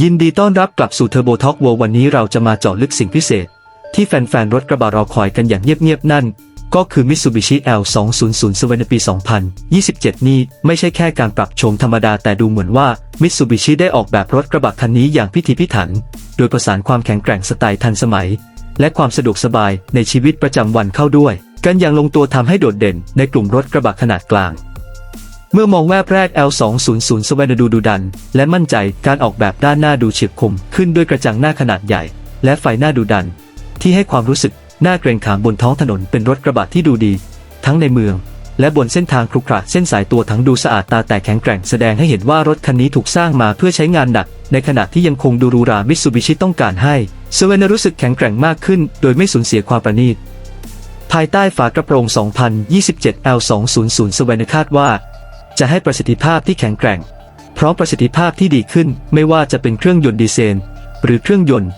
ยินดีต้อนรับกลับสู่เทอร์โบท็อก w วันนี้เราจะมาเจาะลึกสิ่งพิเศษ ที่แฟนๆ รถกระบะรอคอยกันอย่างเงียบๆ นั่น ก็คือ Mitsubishi L200 s w ในปี 2027 นี้ไม่ใช่แค่การปรับโฉมธรรมดาแต่ดูเหมือนว่า Mitsubishi ได้ออกแบบรถกระบะคันนี้อย่างพิถีพิถัน โดยประสานความแข็งแกร่งสไตล์ทันสมัย และความสะดวกสบายในชีวิตประจำวันเข้าด้วย กันอย่างลงตัวทำให้โดดเด่นในกลุ่มรถกระบะขนาดกลาง เมื่อมองแวบแรก L200 สวนดูดูดัน และมั่นใจการออกแบบด้านหน้าดูเฉียบคม ขึ้นด้วยกระจังหน้าขนาดใหญ่ และไฟหน้าดูดัน ที่ให้ความรู้สึกหน่าเกรงขามบนท้องถนนเป็นรถกระบะที่ดูดี ทั้งในเมือง และบนเส้นทางครุขระเส้นสายตัวทั้งดูสะอาดตาแต่แข็งแกร่งแสดงให้เห็นว่ารถคันนี้ถูกสร้างมาเพื่อใช้งานหนัก ในขณะที่ยังคงดูรูรามิตซูบิชิต้องการให้สเวนรู้สึกแข็งแกร่งมากขึ้น โดยไม่สูญเสียความประณีตภายใต้ฝากระโปรง 2027 L200 สเวนคาดว่า จะให้ประสิทธิภาพที่แข็งแกร่ง พร้อมประสิทธิภาพที่ดีขึ้นไม่ว่าจะเป็นเครื่องยนต์ดีเซลหรือเครื่องยนต์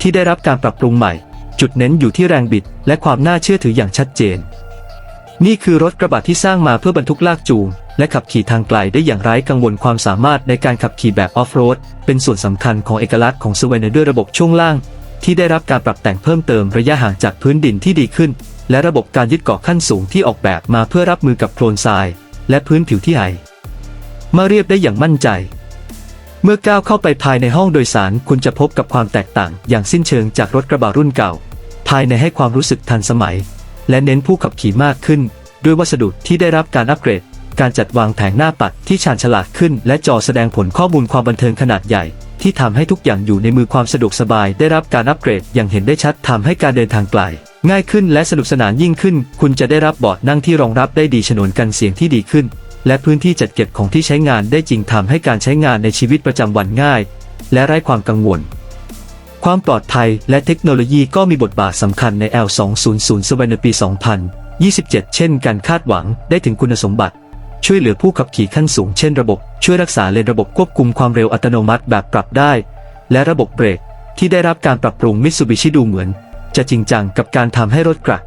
ที่ได้รับการปรับปรุงใหม่ จุดเน้นอยู่ที่แรงบิด และความน่าเชื่อถืออย่างชัดเจน นี่คือรถกระบะที่สร้างมาเพื่อบรรทุกลากจูง และขับขี่ทางไกลได้อย่างไร้กังวลความสามารถในการขับขี่แบบออฟโรดเป็นส่วนสำคัญของเอกลักษณ์ของสเวนด้วยระบบช่วงล่าง ที่ได้รับการปรับแต่งเพิ่มเติมระยะห่างจากพื้นดินที่ดีขึ้น และระบบการยึดเกาะขั้นสูงที่ออกแบบมาเพื่อรับมือกับโคลนทราย และพื้นผิวที่ไอมาเรียบได้อย่างมั่นใจ เมื่อก้าวเข้าไปภายในห้องโดยสารคุณจะพบกับความแตกต่างอย่างสิ้นเชิงจากรถกระบะรุ่นเก่า ภายในให้ความรู้สึกทันสมัย และเน้นผู้ขับขี่มากขึ้น ด้วยวัสดุที่ได้รับการอัปเกรด การจัดวางแผงหน้าปัดที่ชาญฉลาดขึ้น และจอแสดงผลข้อมูลความบันเทิงขนาดใหญ่ ที่ทำให้ทุกอย่างอยู่ในมือความสะดวกสบาย ได้รับการอัปเกรดอย่างเห็นได้ชัดทำให้การเดินทางไกล ง่ายขึ้นและสนุกสนานยิ่งขึ้น คุณจะได้รับเบาะนั่งที่รองรับได้ดีฉนวนกันเสียงที่ดีขึ้น และพื้นที่จัดเก็บของที่ใช้งานได้จริงทำให้การใช้งานในชีวิตประจำวันง่าย และไร้ความกังวล ความปลอดภัยและเทคโนโลยีก็มีบทบาทสำคัญใน L200 สวในปี 2027 เช่นการคาดหวังได้ถึงคุณสมบัติ ช่วยเหลือผู้ขับขี่ขั้นสูงเช่นระบบ ช่วยรักษาเลนระบบควบคุมความเร็วอัตโนมัติแบบปรับได้ และระบบเบรกที่ได้รับการปรับปรุงมิตซูบิชิดูเหมือน จะจริงจังกับการทำให้รถกระ